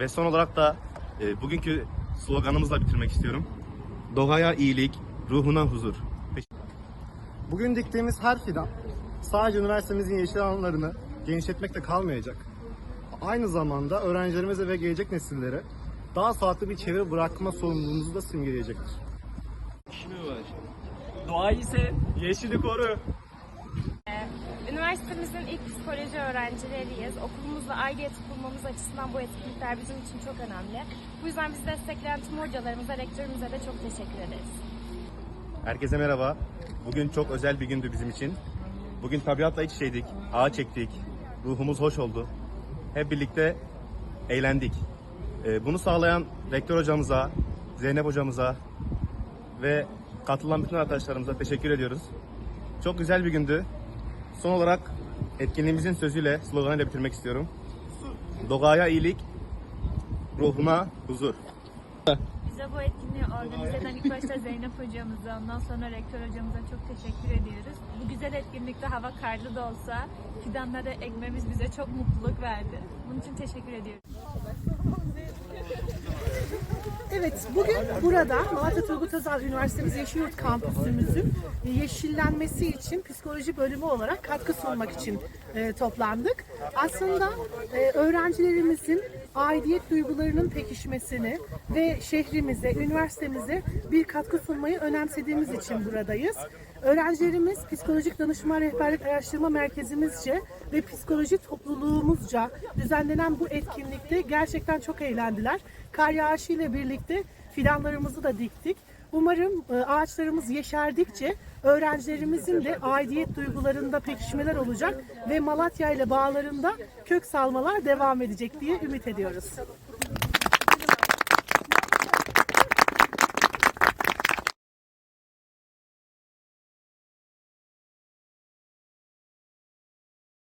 Ve son olarak da e, bugünkü sloganımızla bitirmek istiyorum. Doğaya iyilik, ruhuna huzur. Bugün diktiğimiz her fidan sadece üniversitemizin yeşil alanlarını genişletmekte kalmayacak. Aynı zamanda öğrencilerimize ve gelecek nesillere daha sağlıklı bir çevre bırakma sorumluluğumuzu da simgeleyecektir. Doğayı ise Yeşili koru. Üniversitemizin ilk psikoloji öğrencileriyiz. Okulumuzla aidiyet kurmamız açısından bu etkinlikler bizim için çok önemli. Bu yüzden bizi destekleyen tüm hocalarımıza, rektörümüze de çok teşekkür ederiz. Herkese merhaba. Bugün çok özel bir gündü bizim için. Bugün tabiatla iç içeydik, ağaç ektik, ruhumuz hoş oldu. Hep birlikte eğlendik. Ee, bunu sağlayan rektör hocamıza, Zeynep hocamıza ve katılan bütün arkadaşlarımıza teşekkür ediyoruz. Çok güzel bir gündü. Son olarak etkinliğimizin sözüyle, sloganıyla bitirmek istiyorum. Doğaya iyilik, ruhuna huzur. Bize bu etkinliği organize eden ilk başta Zeynep hocamıza, ondan sonra rektör hocamıza çok teşekkür ediyoruz. Bu güzel etkinlikte hava karlı da olsa fidanları ekmemiz bize çok mutluluk verdi. Bunun için teşekkür ediyoruz. Evet, bugün burada Malatya Turgut Özal Üniversitemiz Yeşilyurt Kampüsümüzün yeşillenmesi için psikoloji bölümü olarak katkı sunmak için e, toplandık. Aslında e, öğrencilerimizin aidiyet duygularının pekişmesini ve şehrimize, üniversitemize bir katkı sunmayı önemsediğimiz için buradayız. Öğrencilerimiz Psikolojik Danışma Rehberlik Araştırma Merkezimizce ve psikoloji topluluğumuzca düzenlenen bu etkinlikte gerçekten çok eğlendiler. Kar yağışı ile birlikte fidanlarımızı da diktik. Umarım e, ağaçlarımız yeşerdikçe öğrencilerimizin de aidiyet duygularında pekişmeler olacak ve Malatya ile bağlarında kök salmalar devam edecek diye ümit ediyoruz.